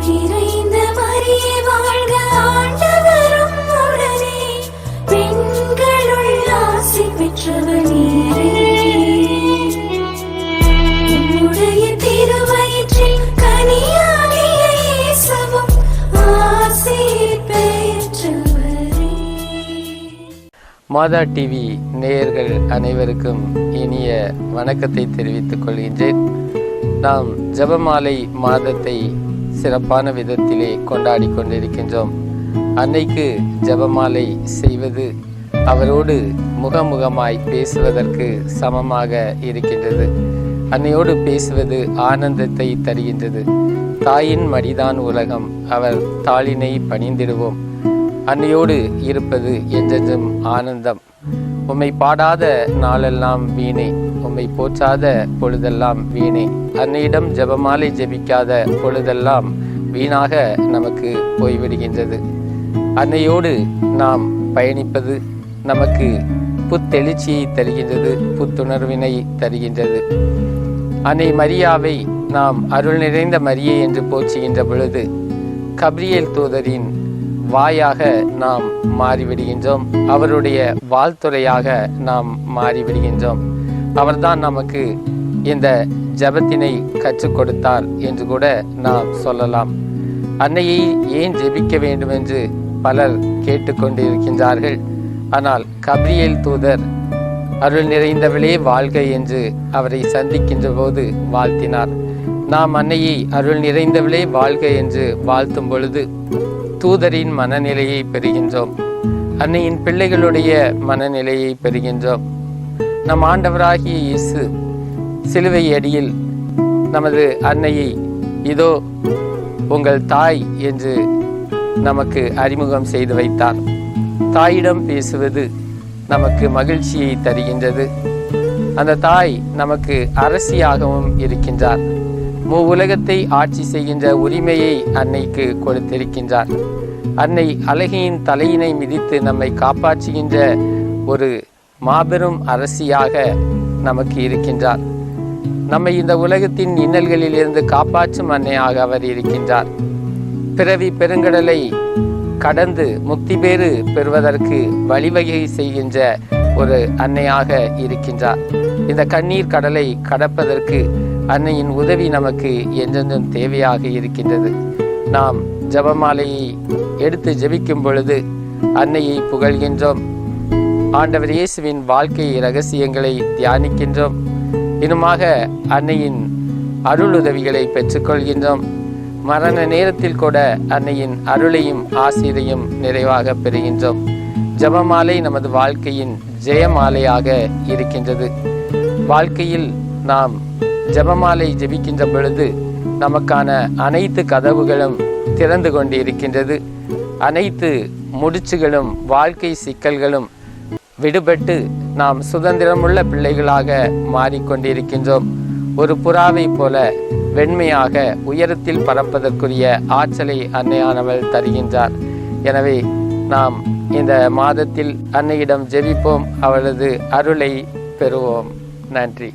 மரியே வாழ்க ஆண்டவரும் உடனே. பெண்களுள் ஆசி பெற்றவர் நீரே திருவயிற்றில் கனியாகிய இயேசுவும் ஆசி பெற்றவரே. மாதா டிவி நேயர்கள் அனைவருக்கும் இனிய வணக்கத்தை தெரிவித்துக் கொள்கின்றேன். நாம் ஜெபமாலை மாதத்தை சிறப்பான விதத்திலே கொண்டாடி கொண்டிருக்கின்றோம். அன்னைக்கு ஜெபமாலை செய்வது அவரோடு முகமுகமாய் பேசுவதற்கு சமமாக இருக்கின்றது. அன்னையோடு பேசுவது ஆனந்தத்தை தருகின்றது. தாயின் மடிதான் உலகம் அவர் தாளினை பணிந்திடுவோம். அன்னையோடு இருப்பது என்றென்றும் ஆனந்தம். உம்மை பாடாத நாளெல்லாம் வீணை. உம்மை போற்றாத பொழுதெல்லாம் வீணே. அன்னையிடம் ஜெபமாலை ஜெபிக்காத பொழுதெல்லாம் வீணாக நமக்கு போய்விடுகின்றது. அன்னையோடு நாம் பயணிப்பது நமக்கு புத்தெழுச்சியை தருகின்றது புத்துணர்வினை தருகின்றது. அன்னை மரியாவை நாம் அருள் நிறைந்த மரியை என்று போற்றுகின்ற பொழுது கப்ரியல் தூதரின் வாயாக நாம் மாறிவிடுகின்றோம். அவருடைய வாழ்த்துறையாக நாம் மாறிவிடுகின்றோம். அவர்தான் நமக்கு இந்த ஜெபத்தினை கற்றுக் கொடுத்தார் என்று கூட நாம் சொல்லலாம். அன்னையை ஏன் ஜெபிக்க வேண்டும் என்று பலர் கேட்டுக்கொண்டிருக்கின்றார்கள். ஆனால் கப்ரியேல் தூதர் அருள் நிறைந்தவளே வாழ்க என்று அவரை சந்திக்கின்ற போது வாழ்த்தினார். நாம் அன்னையை அருள் நிறைந்தவளே வாழ்க என்று வாழ்த்தும் பொழுது தூதரின் மனநிலையை பெறுகின்றோம். அன்னையின் பிள்ளைகளுடைய மனநிலையை பெறுகின்றோம். நம் ஆண்டவராகிய இயேசு சிலுவை அடியில் நமது அன்னையை இதோ உங்கள் தாய் என்று நமக்கு அறிமுகம் செய்து வைத்தார். தாயிடம் பேசுவது நமக்கு மகிழ்ச்சியை தருகின்றது. அந்த தாய் நமக்கு அரசியாகவும் இருக்கின்றார். மூ உலகத்தை ஆட்சி செய்கின்ற உரிமையை அன்னைக்கு கொடுத்திருக்கின்றார். அன்னை அழகியின் தலையினை மிதித்து நம்மை காப்பாற்றுகின்ற ஒரு மாபெரும் அரசியாக நமக்கு இருக்கின்றார். நம்மை இந்த உலகத்தின் இன்னல்களில் இருந்து காப்பாற்றும் அன்னையாக அவர் இருக்கின்றார். பிறவி பெருங்கடலை கடந்து முக்தி பேறு பெறுவதற்கு வழிவகை செய்கின்ற ஒரு அன்னையாக இருக்கின்றார். இந்த கண்ணீர் கடலை கடப்பதற்கு அன்னையின் உதவி நமக்கு என்றென்றும் தேவையாக இருக்கின்றது. நாம் ஜெபமாலையை எடுத்து ஜெபிக்கும் பொழுது அன்னையை புகழ்கின்றோம். ஆண்டவர் இயேசுவின் வாழ்க்கை ரகசியங்களை தியானிக்கின்றோம். இன்னுமாக அன்னையின் அருள் உதவிகளை பெற்றுக்கொள்கின்றோம். மரண நேரத்தில் கூட அன்னையின் அருளையும் ஆசிரியையும் நிறைவாக பெறுகின்றோம். ஜெபமாலை நமது வாழ்க்கையின் ஜெயமாலையாக இருக்கின்றது. வாழ்க்கையில் நாம் ஜெபமாலை ஜெபிக்கின்ற பொழுது நமக்கான அனைத்து கதவுகளும் திறந்து கொண்டு இருக்கின்றது அனைத்து முடிச்சுகளும் வாழ்க்கை சிக்கல்களும் விடுபட்டு நாம் சுதந்திரமுள்ள பிள்ளைகளாக மாறிக்கொண்டிருக்கின்றோம். ஒரு புறாவை போல வெண்மையாக உயரத்தில் பறப்பதற்குரிய ஆற்றலை அன்னையானவள் தருகின்றார். எனவே நாம் இந்த மாதத்தில் அன்னையிடம் ஜெபிப்போம் அவளது அருளை பெறுவோம். நன்றி.